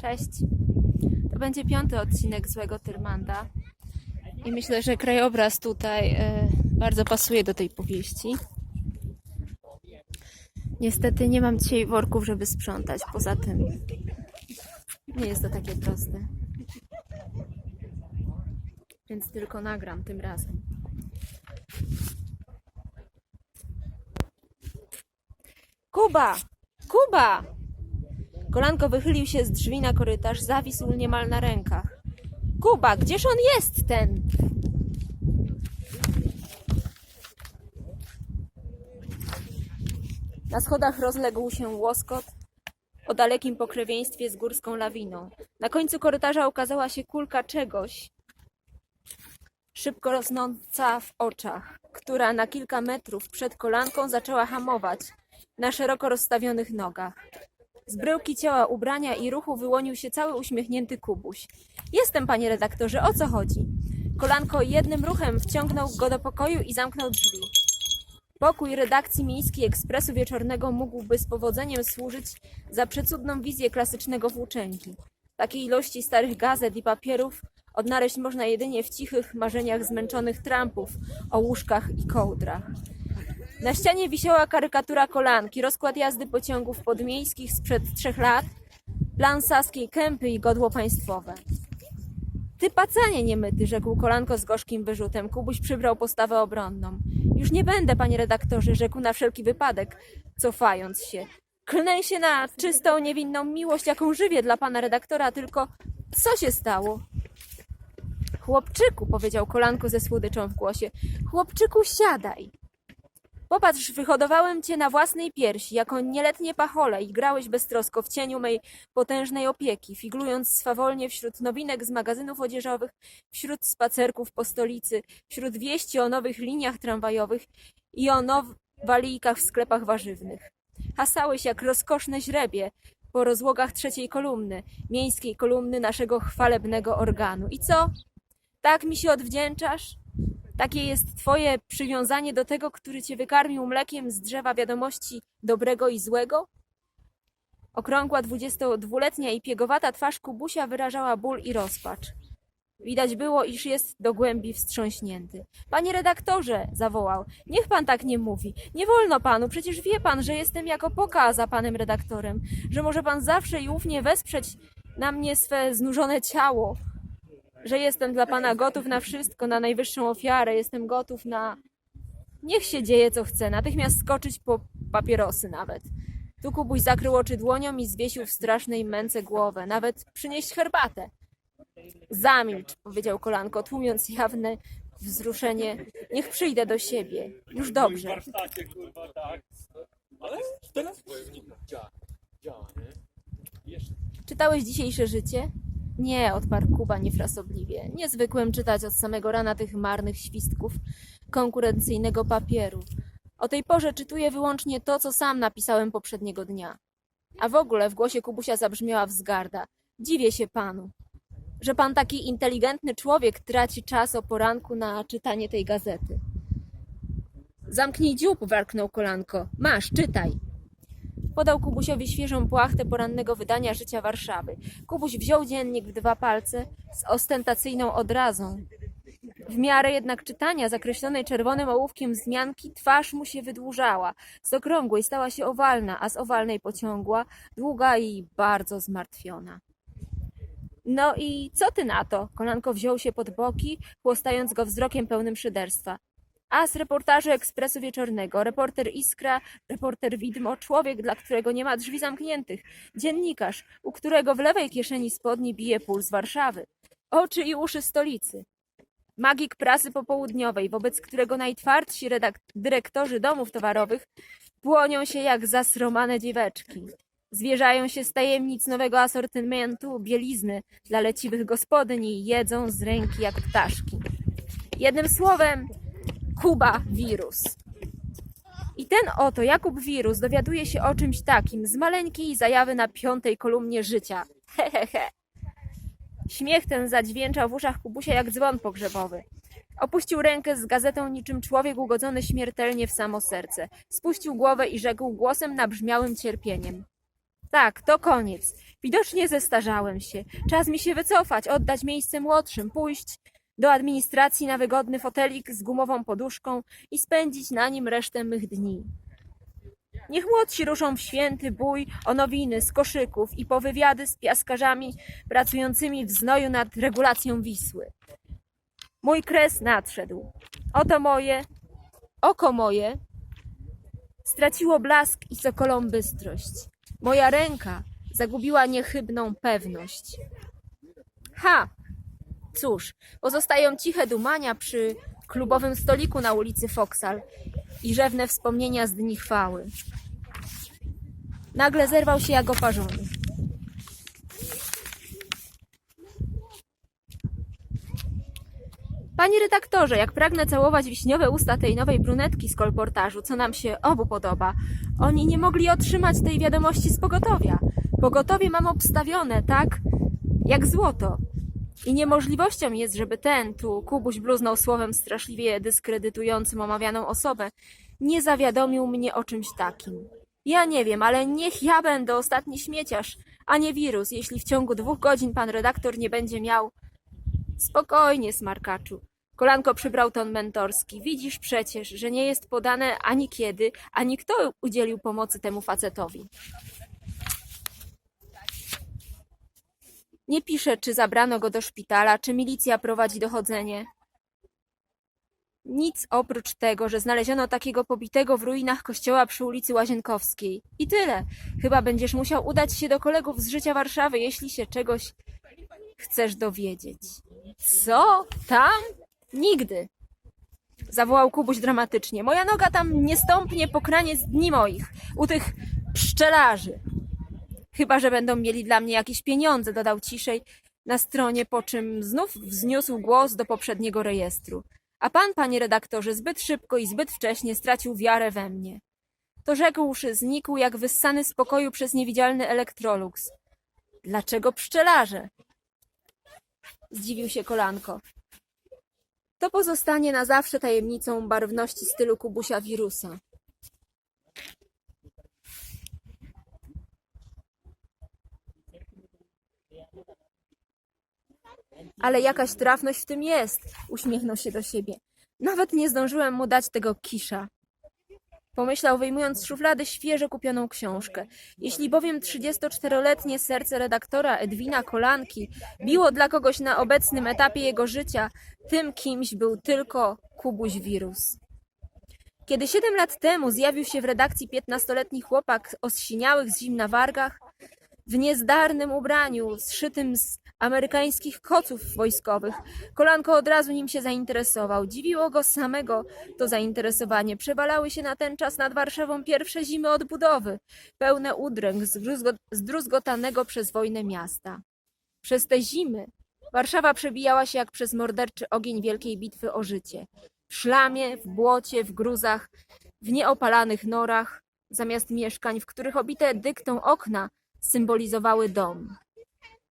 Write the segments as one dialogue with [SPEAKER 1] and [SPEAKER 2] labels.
[SPEAKER 1] Cześć. To będzie piąty odcinek Złego Tyrmanda. I myślę, że krajobraz tutaj e, bardzo pasuje do tej powieści. Niestety nie mam dzisiaj worków, żeby sprzątać. Poza tym nie jest to takie proste. Więc tylko nagram tym razem. Kuba! Kuba! Kolanko wychylił się z drzwi na korytarz, zawisł niemal na rękach. Kuba, gdzież on jest ten? Na schodach rozległ się łoskot o dalekim pokrewieństwie z górską lawiną. Na końcu korytarza ukazała się kulka czegoś, szybko rosnąca w oczach, która na kilka metrów przed kolanką zaczęła hamować na szeroko rozstawionych nogach. Z bryłki ciała, ubrania i ruchu wyłonił się cały uśmiechnięty Kubuś. Jestem, panie redaktorze, o co chodzi? Kolanko jednym ruchem wciągnął go do pokoju i zamknął drzwi. Pokój redakcji Miejskiej Ekspresu Wieczornego mógłby z powodzeniem służyć za przecudną wizję klasycznego włóczęgi. Takiej ilości starych gazet i papierów odnaleźć można jedynie w cichych marzeniach zmęczonych trampów o łóżkach i kołdrach. Na ścianie wisiała karykatura kolanki, rozkład jazdy pociągów podmiejskich sprzed trzech lat, plan saskiej kępy i godło państwowe. Ty pacanie niemyty, rzekł kolanko z gorzkim wyrzutem. Kubuś przybrał postawę obronną. Już nie będę, panie redaktorze, rzekł na wszelki wypadek, cofając się. Klnę się na czystą, niewinną miłość, jaką żywię dla pana redaktora, tylko co się stało? Chłopczyku, powiedział kolanko ze słodyczą w głosie, chłopczyku, siadaj. Popatrz, wyhodowałem cię na własnej piersi, jako nieletnie pachole i grałeś beztrosko w cieniu mej potężnej opieki, figlując swawolnie wśród nowinek z magazynów odzieżowych, wśród spacerków po stolicy, wśród wieści o nowych liniach tramwajowych i o nowalijkach w sklepach warzywnych. Hasałeś jak rozkoszne źrebie po rozłogach trzeciej kolumny, miejskiej kolumny naszego chwalebnego organu. I co? Tak mi się odwdzięczasz? Takie jest twoje przywiązanie do tego, który cię wykarmił mlekiem z drzewa wiadomości dobrego i złego? Okrągła dwudziestodwuletnia i piegowata twarz Kubusia wyrażała ból i rozpacz. Widać było, iż jest do głębi wstrząśnięty. Panie redaktorze, zawołał, niech pan tak nie mówi. Nie wolno panu, przecież wie pan, że jestem jako poka za panem redaktorem, że może pan zawsze i ufnie wesprzeć na mnie swe znużone ciało, że jestem dla Pana gotów na wszystko, na najwyższą ofiarę, jestem gotów na... Niech się dzieje co chce, natychmiast skoczyć po papierosy nawet. Tu Kubuś zakrył oczy dłonią i zwiesił w strasznej męce głowę, nawet przynieść herbatę. Zamilcz, powiedział kolanko, tłumiąc jawne wzruszenie. Niech przyjdę do siebie. Już dobrze. Czytałeś dzisiejsze życie? Nie, odparł Kuba niefrasobliwie. Niezwykłem czytać od samego rana tych marnych świstków konkurencyjnego papieru. O tej porze czytuję wyłącznie to, co sam napisałem poprzedniego dnia. A w ogóle w głosie Kubusia zabrzmiała wzgarda. Dziwię się panu, że pan taki inteligentny człowiek traci czas o poranku na czytanie tej gazety. Zamknij dziób, warknął kolanko. Masz, czytaj. Podał Kubusiowi świeżą płachtę porannego wydania Życia Warszawy. Kubuś wziął dziennik w dwa palce z ostentacyjną odrazą. W miarę jednak czytania zakreślonej czerwonym ołówkiem wzmianki twarz mu się wydłużała. Z okrągłej stała się owalna, a z owalnej pociągła, długa i bardzo zmartwiona. No i co ty na to? Kolanko wziął się pod boki, chłostając go wzrokiem pełnym szyderstwa. A z reportażu Ekspresu Wieczornego, reporter Iskra, reporter Widmo, człowiek, dla którego nie ma drzwi zamkniętych, dziennikarz, u którego w lewej kieszeni spodni bije puls Warszawy, oczy i uszy stolicy. Magik prasy popołudniowej, wobec którego najtwardsi dyrektorzy domów towarowych płonią się jak zasromane dzieweczki. Zwierzają się z tajemnic nowego asortymentu bielizny dla leciwych gospodyń i jedzą z ręki jak ptaszki. Jednym słowem, Kuba Wirus. I ten oto Jakub Wirus dowiaduje się o czymś takim z maleńkiej zajawy na piątej kolumnie życia. Hehehe. Śmiech ten zadźwięczał w uszach Kubusia jak dzwon pogrzebowy. Opuścił rękę z gazetą niczym człowiek ugodzony śmiertelnie w samo serce. Spuścił głowę i rzekł głosem nabrzmiałym cierpieniem. Tak, to koniec. Widocznie zestarzałem się. Czas mi się wycofać, oddać miejsce młodszym, pójść do administracji na wygodny fotelik z gumową poduszką i spędzić na nim resztę mych dni. Niech młodsi ruszą w święty bój o nowiny z koszyków i po wywiady z piaskarzami pracującymi w znoju nad regulacją Wisły. Mój kres nadszedł. Oto moje, oko moje straciło blask i sokolą bystrość. Moja ręka zagubiła niechybną pewność. Ha! Cóż, pozostają ciche dumania przy klubowym stoliku na ulicy Foksal i rzewne wspomnienia z dni chwały. Nagle zerwał się jak oparzony. Panie redaktorze, jak pragnę całować wiśniowe usta tej nowej brunetki z kolportażu, co nam się obu podoba, oni nie mogli otrzymać tej wiadomości z pogotowia. Pogotowie mam obstawione, tak jak złoto. I niemożliwością jest, żeby ten, tu Kubuś bluznął słowem straszliwie dyskredytującym omawianą osobę, nie zawiadomił mnie o czymś takim. Ja nie wiem, ale niech ja będę ostatni śmieciarz, a nie wirus, jeśli w ciągu dwóch godzin pan redaktor nie będzie miał. Spokojnie, smarkaczu. Kolanko przybrał ton mentorski. Widzisz przecież, że nie jest podane ani kiedy, ani kto udzielił pomocy temu facetowi. Nie pisze, czy zabrano go do szpitala, czy milicja prowadzi dochodzenie. Nic oprócz tego, że znaleziono takiego pobitego w ruinach kościoła przy ulicy Łazienkowskiej. I tyle. Chyba będziesz musiał udać się do kolegów z życia Warszawy, jeśli się czegoś chcesz dowiedzieć. Co? Tam? Nigdy. Zawołał Kubuś dramatycznie. Moja noga tam nie stąpnie po kranie z dni moich, u tych pszczelarzy. Chyba, że będą mieli dla mnie jakieś pieniądze, dodał ciszej na stronie, po czym znów wzniósł głos do poprzedniego rejestru. A pan, panie redaktorze, zbyt szybko i zbyt wcześnie stracił wiarę we mnie. To rzekłszy, znikł jak wyssany z pokoju przez niewidzialny elektrolux. Dlaczego pszczelarze? Zdziwił się kolanko. To pozostanie na zawsze tajemnicą barwności stylu Kubusia wirusa. Ale jakaś trafność w tym jest, uśmiechnął się do siebie. Nawet nie zdążyłem mu dać tego kisza. Pomyślał, wyjmując z szuflady świeżo kupioną książkę. Jeśli bowiem 34-letnie serce redaktora Edwina Kolanki biło dla kogoś na obecnym etapie jego życia, tym kimś był tylko Kubuś Wirus. Kiedy siedem lat temu zjawił się w redakcji piętnastoletni chłopak o zsiniałych z zimna wargach, w niezdarnym ubraniu, zszytym z amerykańskich koców wojskowych. Kolanko od razu nim się zainteresował. Dziwiło go samego to zainteresowanie. Przewalały się na ten czas nad Warszawą pierwsze zimy odbudowy, pełne udręk zdruzgo- zdruzgotanego przez wojnę miasta. Przez te zimy Warszawa przebijała się jak przez morderczy ogień wielkiej bitwy o życie. W szlamie, w błocie, w gruzach, w nieopalanych norach, zamiast mieszkań, w których obite dyktą okna symbolizowały dom.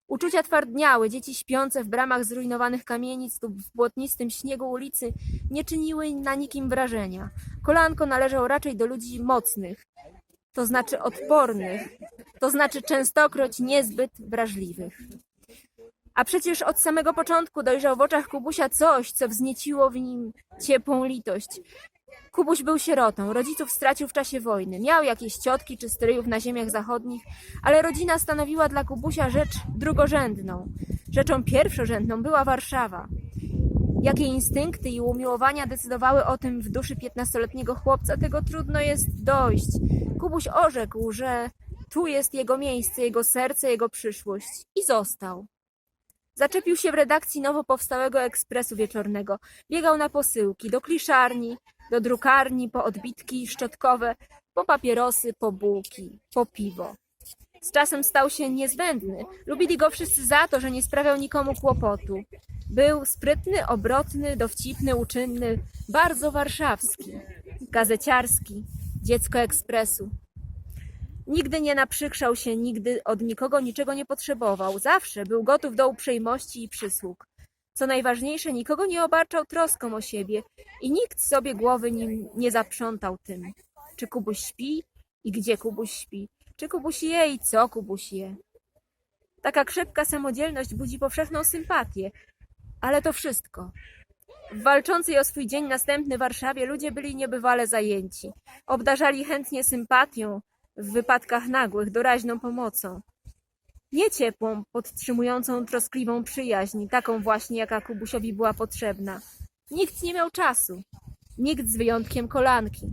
[SPEAKER 1] Uczucia twardniały, dzieci śpiące w bramach zrujnowanych kamienic lub w błotnistym śniegu ulicy nie czyniły na nikim wrażenia. Kolanko należał raczej do ludzi mocnych, to znaczy odpornych, to znaczy częstokroć niezbyt wrażliwych. A przecież od samego początku dojrzał w oczach Kubusia coś, co wznieciło w nim ciepłą litość. Kubuś był sierotą, rodziców stracił w czasie wojny. Miał jakieś ciotki czy stryjów na ziemiach zachodnich, ale rodzina stanowiła dla Kubusia rzecz drugorzędną. Rzeczą pierwszorzędną była Warszawa. Jakie instynkty i umiłowania decydowały o tym w duszy piętnastoletniego chłopca, tego trudno jest dojść. Kubuś orzekł, że tu jest jego miejsce, jego serce, jego przyszłość. I został. Zaczepił się w redakcji nowo powstałego ekspresu wieczornego. Biegał na posyłki, do kliszarni, do drukarni, po odbitki szczotkowe, po papierosy, po bułki, po piwo. Z czasem stał się niezbędny. Lubili go wszyscy za to, że nie sprawiał nikomu kłopotu. Był sprytny, obrotny, dowcipny, uczynny, bardzo warszawski, gazeciarski, dziecko ekspresu. Nigdy nie naprzykrzał się, nigdy od nikogo niczego nie potrzebował. Zawsze był gotów do uprzejmości i przysług. Co najważniejsze, nikogo nie obarczał troską o siebie i nikt sobie głowy nim nie zaprzątał tym. Czy Kubuś śpi i gdzie Kubuś śpi? Czy Kubuś je i co Kubuś je? Taka krzepka samodzielność budzi powszechną sympatię. Ale to wszystko. W walczącej o swój dzień następny Warszawie ludzie byli niebywale zajęci. Obdarzali chętnie sympatią, w wypadkach nagłych doraźną pomocą. Nie ciepłą, podtrzymującą troskliwą przyjaźń, taką właśnie, jaka Kubusiowi była potrzebna. Nikt nie miał czasu. Nikt z wyjątkiem kolanki.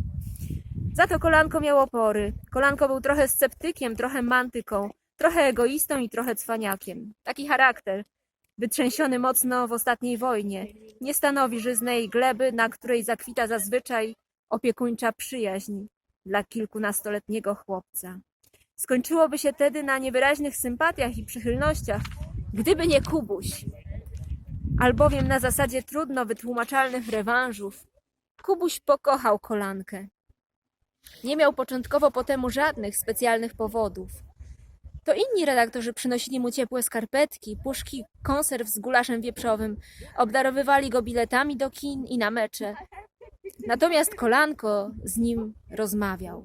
[SPEAKER 1] Za to kolanko miało opory. Kolanko był trochę sceptykiem, trochę mantyką, trochę egoistą i trochę cwaniakiem. Taki charakter, wytrzęsiony mocno w ostatniej wojnie, nie stanowi żyznej gleby, na której zakwita zazwyczaj opiekuńcza przyjaźń dla kilkunastoletniego chłopca. Skończyłoby się tedy na niewyraźnych sympatiach i przychylnościach, gdyby nie Kubuś. Albowiem na zasadzie trudno wytłumaczalnych rewanżów, Kubuś pokochał kolankę. Nie miał początkowo po temu żadnych specjalnych powodów. To inni redaktorzy przynosili mu ciepłe skarpetki, puszki konserw z gulaszem wieprzowym, obdarowywali go biletami do kin i na mecze. Natomiast Kolanko z nim rozmawiał.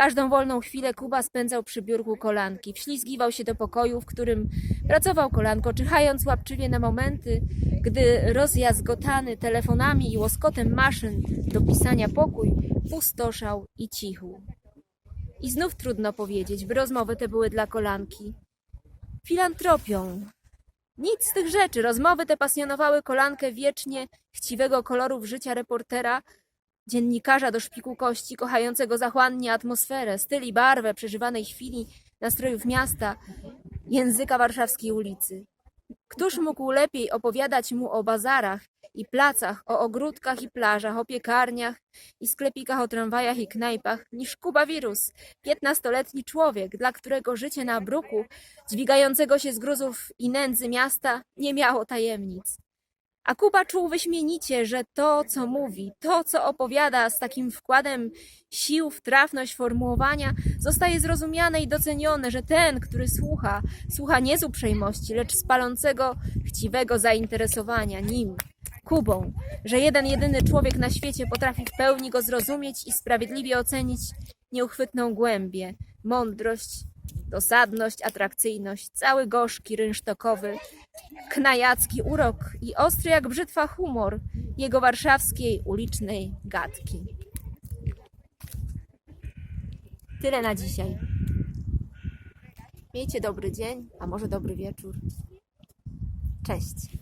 [SPEAKER 1] Każdą wolną chwilę Kuba spędzał przy biurku Kolanki. Wślizgiwał się do pokoju, w którym pracował Kolanko, czyhając łapczywie na momenty, gdy rozjazgotany telefonami i łoskotem maszyn do pisania pokój pustoszał i cichł. I znów trudno powiedzieć, by rozmowy te były dla Kolanki. Filantropią. Nic z tych rzeczy. Rozmowy te pasjonowały Kolankę wiecznie chciwego kolorów życia reportera, dziennikarza do szpiku kości, kochającego zachłannie atmosferę, styl i barwę przeżywanej chwili, nastrojów miasta, języka warszawskiej ulicy. Któż mógł lepiej opowiadać mu o bazarach i placach, o ogródkach i plażach, o piekarniach i sklepikach, o tramwajach i knajpach, niż Kuba Wirus, piętnastoletni człowiek, dla którego życie na bruku, dźwigającego się z gruzów i nędzy miasta, nie miało tajemnic. A Kuba czuł wyśmienicie, że to, co mówi, to, co opowiada z takim wkładem sił w trafność formułowania, zostaje zrozumiane i docenione, że ten, który słucha, słucha nie z uprzejmości, lecz z palącego, chciwego zainteresowania nim, Kubą, że jeden jedyny człowiek na świecie potrafi w pełni go zrozumieć i sprawiedliwie ocenić nieuchwytną głębię, mądrość, dosadność, atrakcyjność, cały gorzki, rynsztokowy, knajacki urok i ostry jak brzytwa humor jego warszawskiej ulicznej gadki. Tyle na dzisiaj. Miejcie dobry dzień, a może dobry wieczór. Cześć.